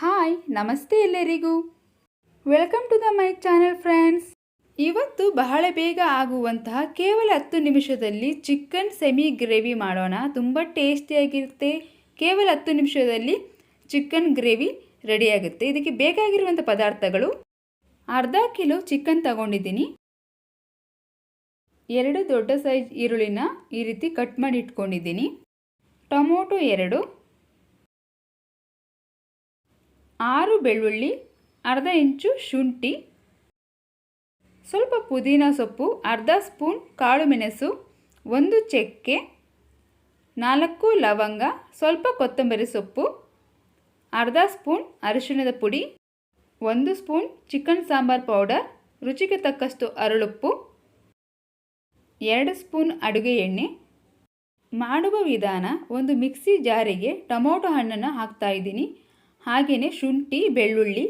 Hi, ನಮಸ್ತೆ ಎಲ್ಲರಿಗೂ. Welcome to the my channel friends ಇವತ್ತು ಬಹಳ ಬೇಗ ಆಗುವಂತಹ ಕೇವಲ ಹತ್ತು ನಿಮಿಷದಲ್ಲಿ ಚಿಕನ್ ಸೆಮಿ ಗ್ರೇವಿ ಮಾಡೋಣ. ತುಂಬ ಟೇಸ್ಟಿಯಾಗಿರುತ್ತೆ ಕೇವಲ ಹತ್ತು ನಿಮಿಷದಲ್ಲಿ ಚಿಕನ್ ಗ್ರೇವಿ ರೆಡಿಯಾಗುತ್ತೆ ಇದಕ್ಕೆ ಬೇಕಾಗಿರುವಂಥ ಪದಾರ್ಥಗಳು. ಅರ್ಧ ಕಿಲೋ ಚಿಕನ್ ತಗೊಂಡಿದ್ದೀನಿ. ಎರಡು ದೊಡ್ಡ ಸೈಜ್ ಈರುಳ್ಳಿನ ಈ ರೀತಿ ಕಟ್ ಮಾಡಿ ಇಟ್ಕೊಂಡಿದ್ದೀನಿ. ಟೊಮೊಟೊ ಎರಡು ಆರು ಬೆಳ್ಳುಳ್ಳಿ, ಅರ್ಧ ಇಂಚು ಶುಂಠಿ, ಸ್ವಲ್ಪ ಪುದೀನ ಸೊಪ್ಪು, ಅರ್ಧ ಸ್ಪೂನ್ ಕಾಳು ಮೆಣಸು, ಒಂದು ಚಕ್ಕೆ, ನಾಲ್ಕು ಲವಂಗ, ಸ್ವಲ್ಪ ಕೊತ್ತಂಬರಿ ಸೊಪ್ಪು, ಅರ್ಧ ಸ್ಪೂನ್ ಅರಿಶಿಣದ ಪುಡಿ, ಒಂದು ಸ್ಪೂನ್ ಚಿಕನ್ ಸಾಂಬಾರ್ ಪೌಡರ್, ರುಚಿಗೆ ತಕ್ಕಷ್ಟು ಅರಳುಪ್ಪು, ಎರಡು ಸ್ಪೂನ್ ಅಡುಗೆ ಎಣ್ಣೆ. ಮಾಡುವ ವಿಧಾನ ಒಂದು ಮಿಕ್ಸಿ ಜಾರಿಗೆ ಟೊಮೊಟೊ ಹಣ್ಣನ್ನು ಹಾಕ್ತಾ ಇದ್ದೀನಿ. ಹಾಗೆಯೇ ಶುಂಠಿ, ಬೆಳ್ಳುಳ್ಳಿ,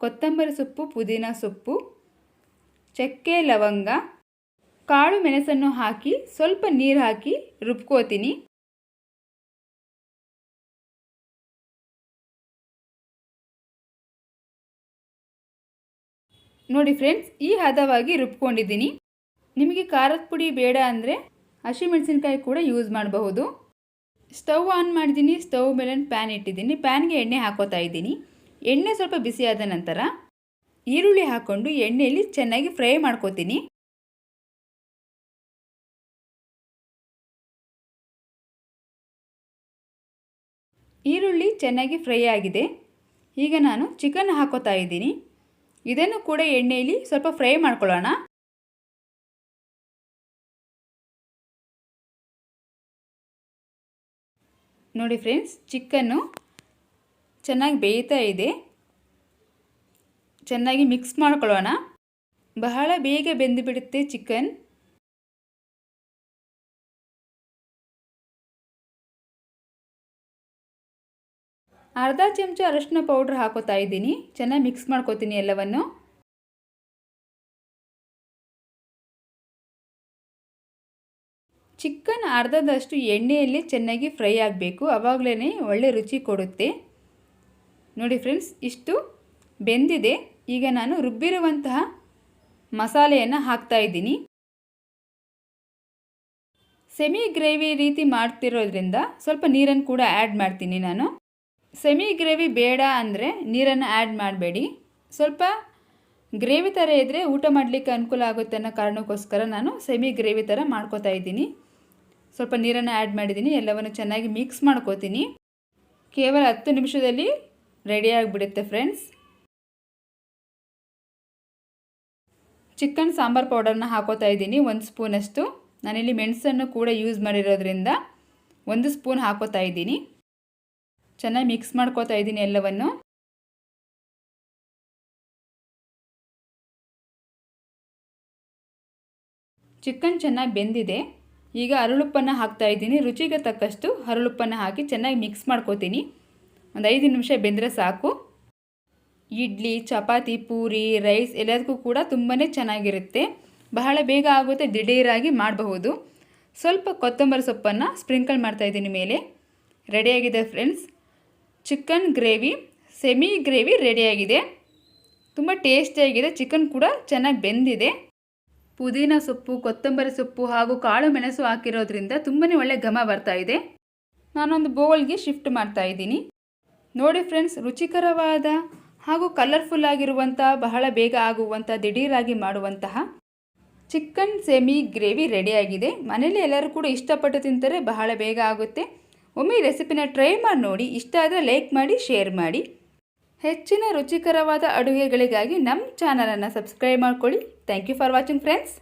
ಕೊತ್ತಂಬರಿ ಸೊಪ್ಪು, ಪುದೀನ ಸೊಪ್ಪು, ಚಕ್ಕೆ ಲವಂಗ, ಕಾಳು ಮೆಣಸನ್ನು ಹಾಕಿ ಸ್ವಲ್ಪ ನೀರು ಹಾಕಿ ರುಬ್ಕೋತೀನಿ. ನೋಡಿ ಫ್ರೆಂಡ್ಸ್, ಈ ಹದವಾಗಿ ರುಬ್ಕೊಂಡಿದ್ದೀನಿ. ನಿಮಗೆ ಖಾರದ ಪುಡಿ ಬೇಡ ಅಂದರೆ ಹಸಿಮೆಣಸಿನ್ಕಾಯಿ ಕೂಡ ಯೂಸ್ ಮಾಡಬಹುದು. ಸ್ಟವ್ ಆನ್ ಮಾಡಿದ್ದೀನಿ, ಸ್ಟವ್ ಮೇಲೆ ಪ್ಯಾನ್ ಇಟ್ಟಿದ್ದೀನಿ. ಪ್ಯಾನ್ಗೆ ಎಣ್ಣೆ ಹಾಕೋತಾ ಇದ್ದೀನಿ. ಎಣ್ಣೆ ಸ್ವಲ್ಪ ಬಿಸಿಯಾದ ನಂತರ ಈರುಳ್ಳಿ ಹಾಕ್ಕೊಂಡು ಎಣ್ಣೆಯಲ್ಲಿ ಚೆನ್ನಾಗಿ ಫ್ರೈ ಮಾಡ್ಕೋತೀನಿ. ಈರುಳ್ಳಿ ಚೆನ್ನಾಗಿ ಫ್ರೈ ಆಗಿದೆ. ಈಗ ನಾನು ಚಿಕನ್ ಹಾಕೋತಾ ಇದ್ದೀನಿ. ಇದನ್ನು ಕೂಡ ಎಣ್ಣೆಯಲ್ಲಿ ಸ್ವಲ್ಪ ಫ್ರೈ ಮಾಡ್ಕೊಳ್ಳೋಣ. ನೋಡಿ ಫ್ರೆಂಡ್ಸ್, ಚಿಕನ್ನು ಚೆನ್ನಾಗಿ ಬೇಯ್ತಾ ಇದೆ. ಚೆನ್ನಾಗಿ ಮಿಕ್ಸ್ ಮಾಡ್ಕೊಳ್ಳೋಣ. ಬಹಳ ಬೇಗ ಬೆಂದುಬಿಡುತ್ತೆ ಚಿಕನ್. ಅರ್ಧ ಚಮಚ ಅರಶಿನ ಪೌಡ್ರ್ ಹಾಕೋತಾ ಇದ್ದೀನಿ. ಚೆನ್ನಾಗಿ ಮಿಕ್ಸ್ ಮಾಡ್ಕೋತೀನಿ ಎಲ್ಲವನ್ನು. ಚಿಕನ್ ಅರ್ಧದಷ್ಟು ಎಣ್ಣೆಯಲ್ಲಿ ಚೆನ್ನಾಗಿ ಫ್ರೈ ಆಗಬೇಕು. ಆವಾಗಲೇ ಒಳ್ಳೆ ರುಚಿ ಕೊಡುತ್ತೆ. ನೋಡಿ ಫ್ರೆಂಡ್ಸ್, ಇಷ್ಟು ಬೆಂದಿದೆ. ಈಗ ನಾನು ರುಬ್ಬಿರುವಂತಹ ಮಸಾಲೆಯನ್ನು ಹಾಕ್ತಾ ಇದ್ದೀನಿ. ಸೆಮಿ ಗ್ರೇವಿ ರೀತಿ ಮಾಡ್ತಿರೋದ್ರಿಂದ ಸ್ವಲ್ಪ ನೀರನ್ನು ಕೂಡ ಆ್ಯಡ್ ಮಾಡ್ತೀನಿ ನಾನು. ಸೆಮಿ ಗ್ರೇವಿ ಬೇಡ ಅಂದರೆ ನೀರನ್ನು ಆ್ಯಡ್ ಮಾಡಬೇಡಿ. ಸ್ವಲ್ಪ ಗ್ರೇವಿ ಥರ ಇದ್ದರೆ ಊಟ ಮಾಡಲಿಕ್ಕೆ ಅನುಕೂಲ ಆಗುತ್ತೆ ಅನ್ನೋ ಕಾರಣಕ್ಕೋಸ್ಕರ ನಾನು ಸೆಮಿ ಗ್ರೇವಿ ಥರ ಮಾಡ್ಕೋತಾ ಇದ್ದೀನಿ. ಸ್ವಲ್ಪ ನೀರನ್ನು ಆ್ಯಡ್ ಮಾಡಿದ್ದೀನಿ, ಎಲ್ಲವನ್ನು ಚೆನ್ನಾಗಿ ಮಿಕ್ಸ್ ಮಾಡ್ಕೋತೀನಿ. ಕೇವಲ ಹತ್ತು ನಿಮಿಷದಲ್ಲಿ ರೆಡಿ ಆಗಿಬಿಡುತ್ತೆ ಫ್ರೆಂಡ್ಸ್ ಚಿಕನ್ ಸಾಂಬಾರ್ ಪೌಡರ್ನ ಹಾಕೋತಾ ಇದ್ದೀನಿ, ಒಂದು ಸ್ಪೂನಷ್ಟು ನಾನಿಲ್ಲಿ ಮೆಣಸನ್ನು ಕೂಡ ಯೂಸ್ ಮಾಡಿರೋದ್ರಿಂದ ಒಂದು ಸ್ಪೂನ್ ಹಾಕೋತಾ ಇದ್ದೀನಿ. ಚೆನ್ನಾಗಿ ಮಿಕ್ಸ್ ಮಾಡ್ಕೋತಾ ಇದ್ದೀನಿ ಎಲ್ಲವನ್ನು. ಚಿಕನ್ ಚೆನ್ನಾಗಿ ಬೆಂದಿದೆ. ಈಗ ಹರಳುಪ್ಪನ್ನು ಹಾಕ್ತಾ ಇದ್ದೀನಿ. ರುಚಿಗೆ ತಕ್ಕಷ್ಟು ಹರಳುಪ್ಪನ್ನು ಹಾಕಿ ಚೆನ್ನಾಗಿ ಮಿಕ್ಸ್ ಮಾಡ್ಕೋತೀನಿ. ಒಂದು ಐದು ನಿಮಿಷ ಬೆಂದರೆ ಸಾಕು. ಇಡ್ಲಿ, ಚಪಾತಿ, ಪೂರಿ ರೈಸ್ ಎಲ್ಲದಕ್ಕೂ ಕೂಡ ತುಂಬಾ ಚೆನ್ನಾಗಿರುತ್ತೆ. ಬಹಳ ಬೇಗ ಆಗುತ್ತೆ, ದಿಢೀರಾಗಿ ಮಾಡಬಹುದು. ಸ್ವಲ್ಪ ಕೊತ್ತಂಬರಿ ಸೊಪ್ಪನ್ನು ಸ್ಪ್ರಿಂಕಲ್ ಮಾಡ್ತಾಯಿದ್ದೀನಿ ಮೇಲೆ. ರೆಡಿಯಾಗಿದೆ friends chicken gravy semi gravy ರೆಡಿಯಾಗಿದೆ ತುಂಬ ಟೇಸ್ಟಿಯಾಗಿದೆ ಚಿಕನ್ ಕೂಡ ಚೆನ್ನಾಗಿ ಬೆಂದಿದೆ. ಪುದೀನ ಸೊಪ್ಪು, ಕೊತ್ತಂಬರಿ ಸೊಪ್ಪು ಹಾಗೂ ಕಾಳು ಮೆಣಸು ಹಾಕಿರೋದ್ರಿಂದ ತುಂಬಾ ಒಳ್ಳೆ ಘಮ ಬರ್ತಾ ಇದೆ. ನಾನೊಂದು ಬೌಲ್ಗೆ ಶಿಫ್ಟ್ ಮಾಡ್ತಾ ಇದ್ದೀನಿ. ನೋಡಿ ಫ್ರೆಂಡ್ಸ್, ರುಚಿಕರವಾದ ಹಾಗೂ ಕಲರ್ಫುಲ್ ಆಗಿರುವಂಥ ಬಹಳ ಬೇಗ ಆಗುವಂಥ ದಿಢೀರಾಗಿ ಮಾಡುವಂತಹ ಚಿಕನ್ ಸೆಮಿ ಗ್ರೇವಿ ರೆಡಿಯಾಗಿದೆ. ಮನೇಲಿ ಎಲ್ಲರೂ ಕೂಡ ಇಷ್ಟಪಟ್ಟು ತಿಂತಾರೆ, ಬಹಳ ಬೇಗ ಆಗುತ್ತೆ. ಒಮ್ಮೆ ರೆಸಿಪಿನ ಟ್ರೈ ಮಾಡಿ ನೋಡಿ ಇಷ್ಟ ಆದರೆ ಲೈಕ್ ಮಾಡಿ, ಶೇರ್ ಮಾಡಿ. ಹೆಚ್ಚಿನ ರುಚಿಕರವಾದ ಅಡುಗೆಗಳಿಗಾಗಿ ನಮ್ಮ ಚಾನಲನ್ನು ಸಬ್ಸ್ಕ್ರೈಬ್ ಮಾಡ್ಕೊಳ್ಳಿ. Thank you for watching friends